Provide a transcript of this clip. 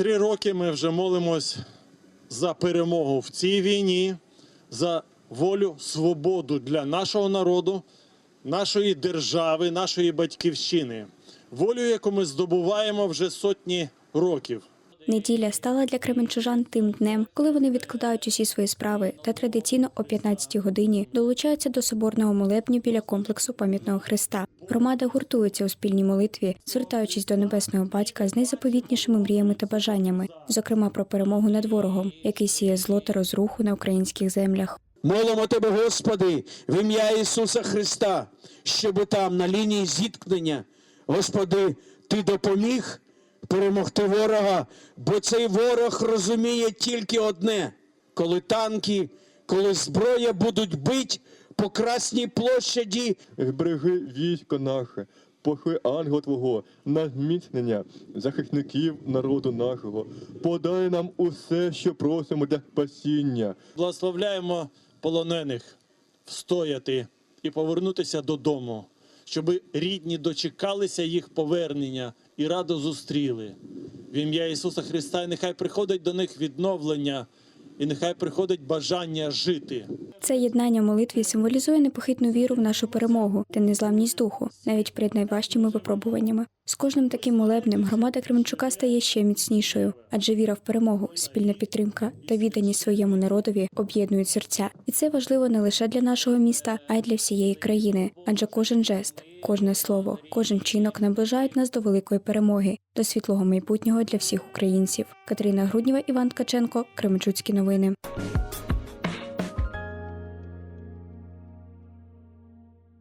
Три роки ми вже молимось за перемогу в цій війні, за волю, свободу для нашого народу, нашої держави, нашої батьківщини. Волю, яку ми здобуваємо вже сотні років. Неділя стала для кременчужан тим днем, коли вони відкладають усі свої справи та традиційно о 15-й годині долучаються до соборного молебню біля комплексу пам'ятного Христа. Громада гуртується у спільній молитві, звертаючись до небесного батька з найзаповітнішими мріями та бажаннями, зокрема про перемогу над ворогом, який сіє зло та розруху на українських землях. Молимо Тебе, Господи, в ім'я Ісуса Христа, щоб там на лінії зіткнення, Господи, Ти допоміг перемогти ворога, бо цей ворог розуміє тільки одне: коли танки, коли зброя будуть бить по Красній площаді, Збережи військо наше, пошли ангел Твого на зміцнення захисників народу нашого. Подай нам усе, що просимо для спасіння. Благословляємо полонених встояти і повернутися додому, щоб рідні дочекалися їх повернення і радо зустріли. В ім'я Ісуса Христа, нехай приходить до них відновлення, і нехай приходить бажання жити. Це єднання молитві символізує непохитну віру в нашу перемогу та незламність духу, навіть перед найважчими випробуваннями. З кожним таким молебнем громада Кременчука стає ще міцнішою, адже віра в перемогу, спільна підтримка та відданість своєму народові об'єднують серця. І це важливо не лише для нашого міста, а й для всієї країни. Адже кожен жест, кожне слово, кожен чинок наближають нас до великої перемоги, до світлого майбутнього для всіх українців. Катерина Грудніва, Іван Ткаченко, Кременчуцькі новини.